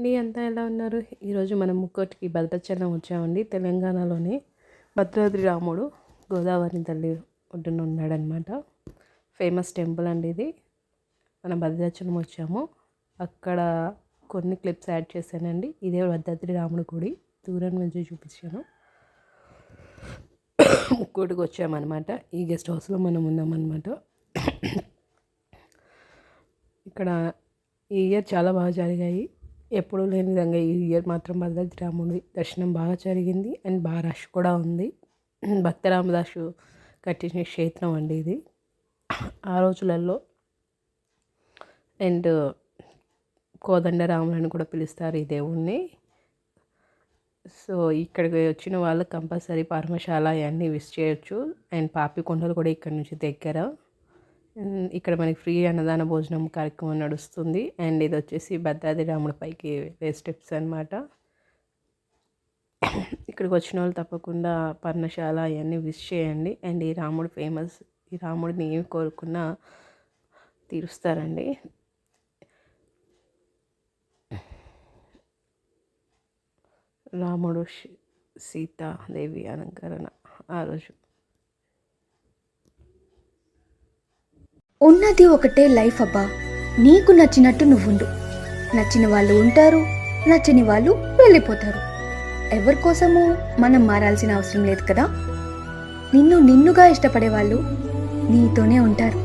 అండి అంతా ఎలా ఉన్నారు? ఈరోజు మనం ముక్కోటికి భద్రాచలం వచ్చామండి. తెలంగాణలోని భద్రాద్రి రాముడు గోదావరి తల్లి ఒడ్డున ఉన్నాడనమాట ఫేమస్ టెంపుల్ అండి ఇది. మనం భద్రాచలం వచ్చాము. అక్కడ కొన్ని క్లిప్స్ యాడ్ చేశానండి. ఇదే భద్రాద్రి రాముడు గుడి. దూరం నుంచి చూపించాను. ముక్కోటికి వచ్చామన్నమాట. ఈ గెస్ట్ హౌస్లో మనం ఉన్నామన్నమాట. ఇక్కడ ఈ ఇయర్ చాలా బాగా జరిగాయి. ఎప్పుడూ లేని విధంగా ఈ ఇయర్ మాత్రం భద్రాద్రి రాముడి దర్శనం బాగా జరిగింది. అండ్ బాగా రష్ కూడా ఉంది. భక్త రామదాసు కట్టించిన క్షేత్రం అండి ఇది. ఆ రోజులలో అండ్ కోదండరాములు అని కూడా పిలుస్తారు ఈ దేవుణ్ణి. సో ఇక్కడికి వచ్చిన వాళ్ళు కంపల్సరీ పర్మశాల అవన్నీ విజిట్ చేయొచ్చు. అండ్ పాపికొండలు కూడా ఇక్కడ నుంచి దగ్గర. ఇక్కడ మనకి ఫ్రీ అన్నదాన భోజనం కార్యక్రమం నడుస్తుంది. అండ్ ఇది వచ్చేసి భద్రాద్రి రాముడి పైకి స్టెప్స్ అనమాట ఇక్కడికి వచ్చిన వాళ్ళు తప్పకుండా పర్ణశాల అవన్నీ విష్ చేయండి. అండ్ ఈ రాముడు ఫేమస్ ఈ రాముడిని ఏమి కోరుకున్నా తీరుస్తారండి. రాముడు సీతాదేవి అలంకరణ ఆ రోజు. ఉన్నది ఒకటే లైఫ్ అబ్బా. నీకు నచ్చినట్టు నువ్వుండు. నచ్చిన వాళ్ళు ఉంటారు నచ్చని వాళ్ళు వెళ్ళిపోతారు. ఎవరి కోసము మనం మారాల్సిన అవసరం లేదు కదా? నిన్ను నిన్నుగా ఇష్టపడే వాళ్ళు నీతోనే ఉంటారు.